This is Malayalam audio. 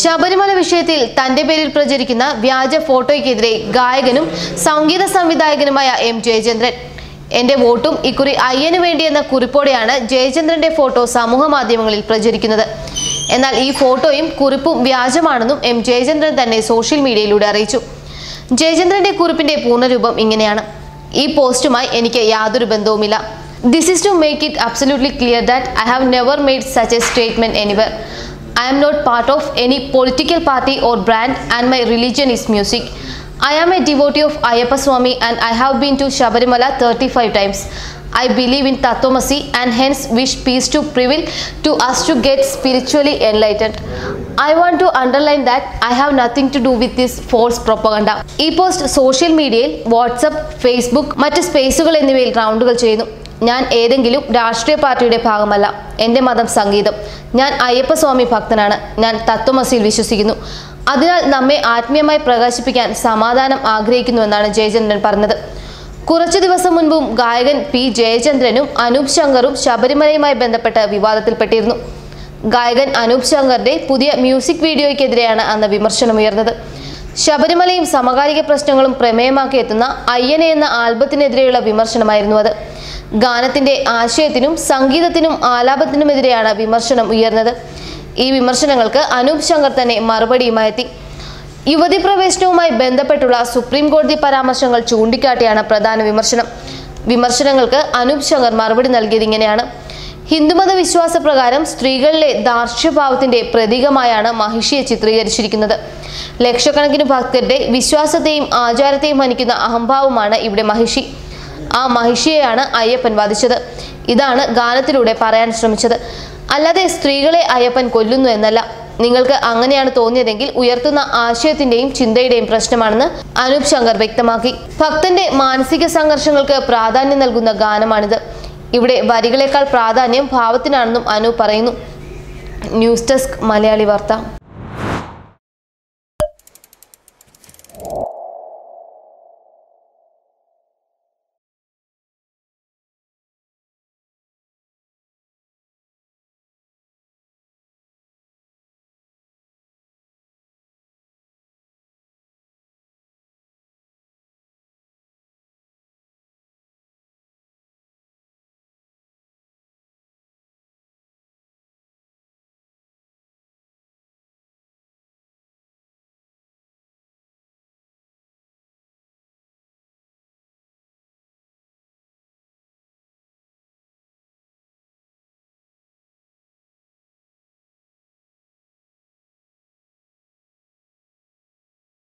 ശബരിമല വിഷയത്തിൽ തന്റെ പേരിൽ പ്രചരിക്കുന്ന വ്യാജ ഫോട്ടോയ്ക്കെതിരെ ഗായകനും സംഗീത സംവിധായകനുമായ എം ജയചന്ദ്രൻ. എന്റെ വോട്ടും ഇക്കുറി അയ്യനു വേണ്ടിയെന്ന കുറിപ്പോടെയാണ് ജയചന്ദ്രന്റെ ഫോട്ടോ സമൂഹ മാധ്യമങ്ങളിൽ പ്രചരിക്കുന്നത്. എന്നാൽ ഈ ഫോട്ടോയും കുറിപ്പും വ്യാജമാണെന്നും എം ജയചന്ദ്രൻ തന്നെ സോഷ്യൽ മീഡിയയിലൂടെ അറിയിച്ചു. ജയചന്ദ്രന്റെ കുറിപ്പിന്റെ പൂർണരൂപം ഇങ്ങനെയാണ്. ഈ പോസ്റ്റുമായി എനിക്ക് യാതൊരു ബന്ധവുമില്ല. This is to make it absolutely clear that I have never made such a statement anywhere I am not part of any political party or brand and my religion is music. I am a devotee of Ayappa Swami and I have been to Shabarimala 35 times. I believe in Tattvamasi and hence wish peace to prevail to us to get spiritually enlightened. I want to underline that I have nothing to do with this false propaganda. ഈ പോസ്റ്റ് സോഷ്യൽ മീഡിയയിൽ വാട്സപ്പ് ഫേസ്ബുക്ക് മറ്റ് സ്പേസുകൾ എന്നിവയിൽ റൗണ്ടുകൾ ചെയ്യുന്നു ഞാൻ ഏതെങ്കിലും രാഷ്ട്രീയ പാർട്ടിയുടെ ഭാഗമല്ല. എന്റെ മതം സംഗീതം. ഞാൻ അയ്യപ്പസ്വാമി ഭക്തനാണ്. ഞാൻ തത്വമസിയിൽ വിശ്വസിക്കുന്നു. അതിനാൽ നമ്മെ ആത്മീയമായി പ്രകാശിപ്പിക്കാൻ സമാധാനം ആഗ്രഹിക്കുന്നുവെന്നാണ് ജയചന്ദ്രൻ പറഞ്ഞത്. കുറച്ചു ദിവസം മുൻപും ഗായകൻ പി ജയചന്ദ്രനും അനൂപ് ശങ്കറും ശബരിമലയുമായി ബന്ധപ്പെട്ട് വിവാദത്തിൽപ്പെട്ടിരുന്നു. ഗായകൻ അനൂപ് ശങ്കറിന്റെ പുതിയ മ്യൂസിക് വീഡിയോയ്ക്കെതിരെയാണ് അന്ന് വിമർശനമുയർന്നത് ശബരിമലയും സമകാലിക പ്രശ്നങ്ങളും പ്രമേയമാക്കി എത്തുന്ന അയ്യനെ എന്ന ആൽബത്തിനെതിരെയുള്ള വിമർശനമായിരുന്നു അത്. ഗാനത്തിന്റെ ആശയത്തിനും സംഗീതത്തിനും ആലാപത്തിനുമെതിരെയാണ് വിമർശനം ഉയർന്നത്. ഈ വിമർശനങ്ങൾക്ക് അനൂപ് ശങ്കർ തന്നെ മറുപടിയുമായി എത്തി യുവതി പ്രവേശനവുമായി ബന്ധപ്പെട്ടുള്ള സുപ്രീം കോടതി പരാമർശങ്ങൾ ചൂണ്ടിക്കാട്ടിയാണ് പ്രധാന വിമർശനം. വിമർശനങ്ങൾക്ക് അനൂപ് ശങ്കർ മറുപടി നൽകിയത് ഇങ്ങനെയാണ്. ഹിന്ദുമത വിശ്വാസ പ്രകാരം സ്ത്രീകളിലെ ദാർഷ്യഭാവത്തിന്റെ പ്രതീകമായാണ് മഹിഷിയെ ചിത്രീകരിച്ചിരിക്കുന്നത്. ലക്ഷക്കണക്കിന് ഭക്തരുടെ വിശ്വാസത്തെയും ആചാരത്തെയും ഹനിക്കുന്ന അഹംഭാവമാണ് ഇവിടെ മഹിഷി. ആ മഹിഷിയെയാണ് അയ്യപ്പൻ വധിച്ചത്. ഇതാണ് ഗാനത്തിലൂടെ പറയാൻ ശ്രമിച്ചത്. അല്ലാതെ സ്ത്രീകളെ അയ്യപ്പൻ കൊല്ലുന്നു എന്നല്ല. നിങ്ങൾക്ക് അങ്ങനെയാണ് തോന്നിയതെങ്കിൽ ഉയർത്തുന്ന ആശയത്തിന്റെയും ചിന്തയുടെയും പ്രശ്നമാണെന്ന് അനൂപ് ശങ്കർ വ്യക്തമാക്കി. ഭക്തന്റെ മാനസിക സംഘർഷങ്ങൾക്ക് പ്രാധാന്യം നൽകുന്ന ഗാനമാണിത്. ഇവിടെ വരികളെക്കാൾ പ്രാധാന്യം ഭാവത്തിനാണെന്നും അനൂപ് പറയുന്നു. ന്യൂസ് ഡെസ്ക് മലയാളി വാർത്ത.